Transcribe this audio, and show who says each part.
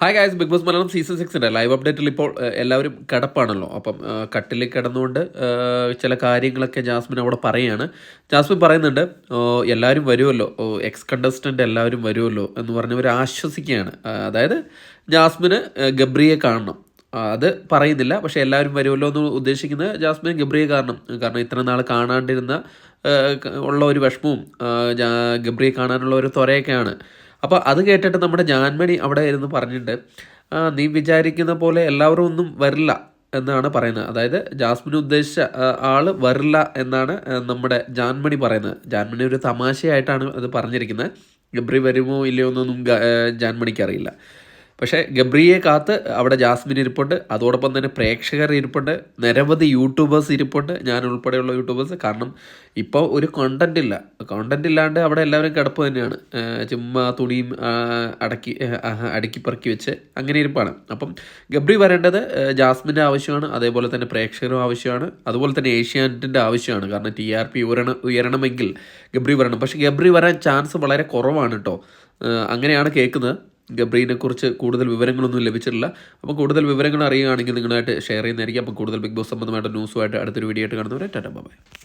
Speaker 1: Hi guys Bigg Boss Malayalam season സിക്സിന്റെ live അപ്ഡേറ്റിൽ ഇപ്പോൾ എല്ലാവരും കിടപ്പാണല്ലോ. അപ്പം കട്ടിൽ കിടന്നുകൊണ്ട് ചില കാര്യങ്ങളൊക്കെ ജാസ്മിൻ അവിടെ പറയുകയാണ് ജാസ്മിൻ പറയുന്നുണ്ട് എല്ലാവരും വരുമല്ലോ എക്സ് കണ്ടസ്റ്റന്റ് എല്ലാവരും വരുമല്ലോ എന്ന് പറഞ്ഞവർ ആശ്വസിക്കുകയാണ്. അതായത് ജാസ്മിന് ഗബ്രിയെ കാണണം. അത് പറയുന്നില്ല പക്ഷേ എല്ലാവരും വരുമല്ലോ എന്ന് ഉദ്ദേശിക്കുന്നത് ജാസ്മിൻ ഗബ്രിയെ കാരണം കാരണം ഇത്ര നാൾ കാണാണ്ടിരുന്ന ഉള്ള ഒരു വിഷമവും ഗബ്രിയെ കാണാനുള്ള ഒരു ത്വരയൊക്കെയാണ്. അപ്പോൾ അത് കേട്ടിട്ട് നമ്മുടെ ജാൻമണി അവിടെ ഇരുന്ന് പറഞ്ഞിട്ടുണ്ട് നീ വിചാരിക്കുന്ന പോലെ എല്ലാവരും ഒന്നും വരില്ല എന്നാണ് പറയുന്നത്. അതായത് ജാസ്മിൻ ഉദ്ദേശിച്ച ആൾ വരില്ല എന്നാണ് നമ്മുടെ ജാൻമണി പറയുന്നത്. ജാൻമണി ഒരു തമാശയായിട്ടാണ് അത് പറഞ്ഞിരിക്കുന്നത്. ഗബ്രി വരുമോ ഇല്ലയോ എന്നൊന്നും ജാൻമണിക്ക് അറിയില്ല. പക്ഷേ ഗബ്രിയെ കാത്ത് അവിടെ ജാസ്മിൻ ഇരിപ്പുണ്ട്. അതോടൊപ്പം തന്നെ പ്രേക്ഷകർ ഇരിപ്പുണ്ട്. നിരവധി യൂട്യൂബേഴ്സ് ഇരിപ്പുണ്ട്. ഞാൻ ഉൾപ്പെടെയുള്ള യൂട്യൂബേഴ്സ് കാരണം ഇപ്പോൾ ഒരു കോണ്ടന്റ് ഇല്ല. കോണ്ടന്റ് ഇല്ലാണ്ട് അവിടെ എല്ലാവരും കിടപ്പ് തന്നെയാണ്. ചുമ്മാ തുണിയും അടക്കി അടുക്കി പെറുക്കി വെച്ച് അങ്ങനെ ഇരിപ്പാണ്. അപ്പം ഗബ്രി വരേണ്ടത് ജാസ്മിന്റെ ആവശ്യമാണ്. അതേപോലെ തന്നെ പ്രേക്ഷകരും ആവശ്യമാണ്. അതുപോലെ തന്നെ ഏഷ്യാനെറ്റിന്റെ ആവശ്യമാണ്. കാരണം ടി ആർ പി ഉയരണം ഉയരണമെങ്കിൽ ഗബ്രി വരണം. പക്ഷേ ഗബ്രി വരാൻ ചാൻസ് വളരെ കുറവാണ് കേട്ടോ. അങ്ങനെയാണ് കേൾക്കുന്നത്. ഗബ്രീനെ കുറിച്ച് കൂടുതൽ വിവരങ്ങളൊന്നും ലഭിച്ചിട്ടില്ല. അപ്പോൾ കൂടുതൽ വിവരങ്ങൾ അറിയുകയാണെങ്കിൽ നിങ്ങളായിട്ട് ഷെയർ ചെയ്യുന്നതായിരിക്കും. അപ്പോൾ കൂടുതൽ ബിഗ് ബോസ് സംബന്ധമായിട്ട് ന്യൂസുമായിട്ട് അടുത്തൊരു വീഡിയോ ആയിട്ട് കാണുന്നവരെ ടാറ്റ ബൈ